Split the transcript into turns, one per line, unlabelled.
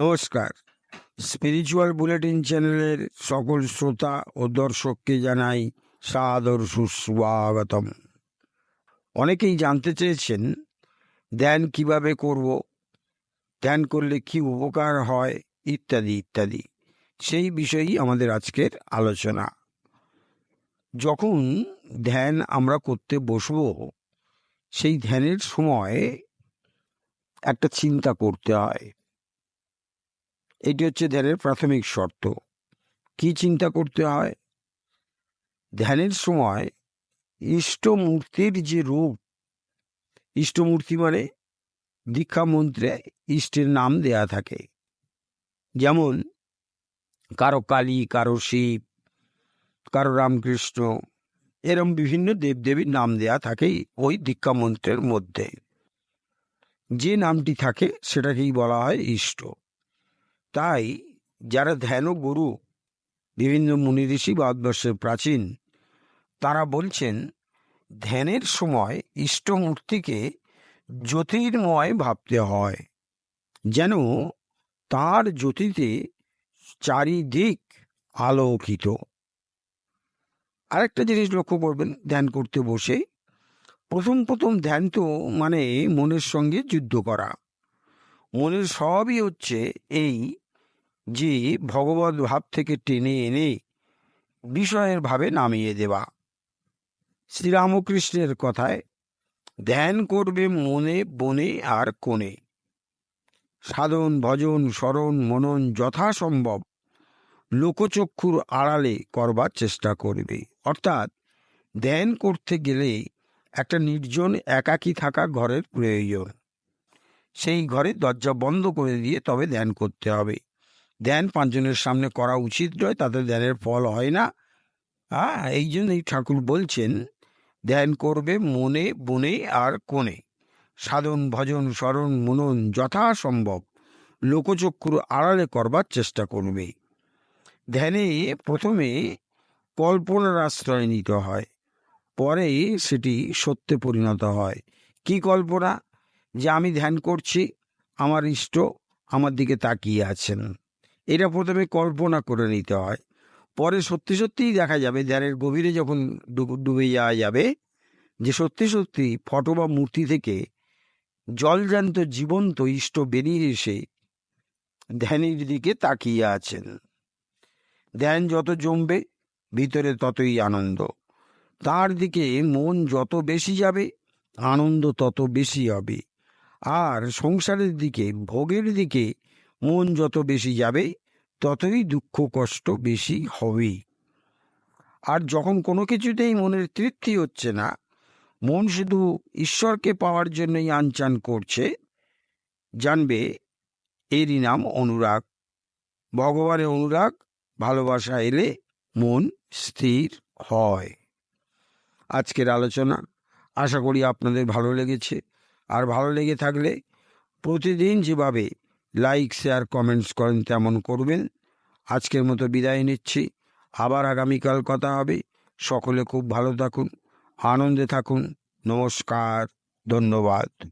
নমস্কার। Spiritual bulletin চ্যানেলের সকল শ্রোতা ও দর্শককে জানাই সাদর সুস্বাগতম। অনেকেই জানতে চেয়েছেন, ধ্যান কীভাবে করব? ধ্যান করলে কি উপকার হয়? ইত্যাদি ইত্যাদি। সেই বিষয়েই আমাদের আজকের আলোচনা। যখন ধ্যান আমরা করতে বসব, সেই ধ্যানের সময় একটা চিন্তা করতে হয়। এটি হচ্ছে ধ্যানের প্রাথমিক শর্ত। কি চিন্তা করতে হয়? ধ্যানের সময় ইষ্টমূর্তির যে রূপ, ইষ্টমূর্তি মানে দীক্ষা মন্ত্রে ইষ্টের নাম দেয়া থাকে। যেমন, কারও কালী, কারও শিব, কারও রামকৃষ্ণ, এরম বিভিন্ন দেবদেবীর নাম দেয়া থাকে ওই দীক্ষা মন্ত্রের মধ্যে। যে নামটি থাকে সেটাকেই বলা হয় ইষ্ট। তাই যারা ধ্যান গুরু, বিভিন্ন মুনি ঋষি ভারতবর্ষের প্রাচীন, তারা বলছেন, ধ্যানের সময় ইষ্টমূর্তিকে জ্যোতির্ময় ভাবতে হয়, যেন তার জ্যোতিতে চারিদিক আলোকিত। আরেকটা জিনিস লক্ষ্য করবেন, ধ্যান করতে বসে। প্রথম প্রথম ধ্যান তো মানে মনের সঙ্গে যুদ্ধ করা। মনের সবই হচ্ছে এই যে ভগবত ভাব থেকে টেনে এনে বিষয়ের ভাবে নামিয়ে দেওয়া শ্রীরামকৃষ্ণের কথায়, ধ্যান করবে মনে, বনে আর কোণে। সাধন, ভজন, স্মরণ, মনন যথাসম্ভব লোকচক্ষুর আড়ালে করবার চেষ্টা করবে। অর্থাৎ, ধ্যান করতে গেলে একটা নির্জন একাকী থাকা ঘরের প্রয়োজন। সেই ঘরে দরজা বন্ধ করে দিয়ে তবে ধ্যান করতে হবে। ধ্যান পাঁচজনের সামনে করা উচিত নয়, তাতে ধ্যানের ফল হয় না। হ্যাঁ এই জন্যই ঠাকুর বলছেন, ধ্যান করবে মনে, বনে আর কোণে। সাধন, ভজন, স্মরণ, মনন যথাসম্ভব। লোকচক্ষুর আড়ালে করবার চেষ্টা করবে। ধ্যানে প্রথমে কল্পনার আশ্রয় নিতে হয়, পরে সেটি সত্যে পরিণত হয়। কি কল্পনা? যে আমি ধ্যান করছি, আমার ইষ্ট আমার দিকে তাকিয়ে আছেন। এটা প্রথমে কল্পনা করে নিতে হয়। পরে সত্যি সত্যিই দেখা যাবে ধ্যানের গভীরে যখন ডুবে যাওয়া যাবে যে সত্যি সত্যি ফটো বা মূর্তি থেকে জলজান্ত জীবন্ত ইষ্ট বেরিয়ে এসে ধ্যানের দিকে তাকিয়ে আছেন। ধ্যান যত জমবে, ভিতরে ততই আনন্দ। তার দিকে মন যত বেশি যাবে, আনন্দ তত বেশি হবে। আর সংসারের দিকে, ভোগের দিকে মন যত বেশি যাবে, ততই দুঃখ কষ্ট বেশি হবে আর যখন কোনো কিছুতেই মনের তৃপ্তি হচ্ছে না, মন শুধু ঈশ্বরকে পাওয়ার জন্যই আনচান করছে, জানবে এরই নাম অনুরাগ। ভগবানের অনুরাগ, ভালোবাসা এলে মন স্থির হয়। আজকের আলোচনা, আশা করি আপনাদের ভালো লেগেছে। আর ভালো লেগে থাকলে প্রতিদিন যেভাবে লাইক শেয়ার কমেন্টস করেন, তেমন করবেন। আজকের মতো বিদায় নিচ্ছি। আবার আগামীকাল কথা হবে। সকলে খুব ভালো থাকুন, আনন্দে থাকুন। নমস্কার, ধন্যবাদ।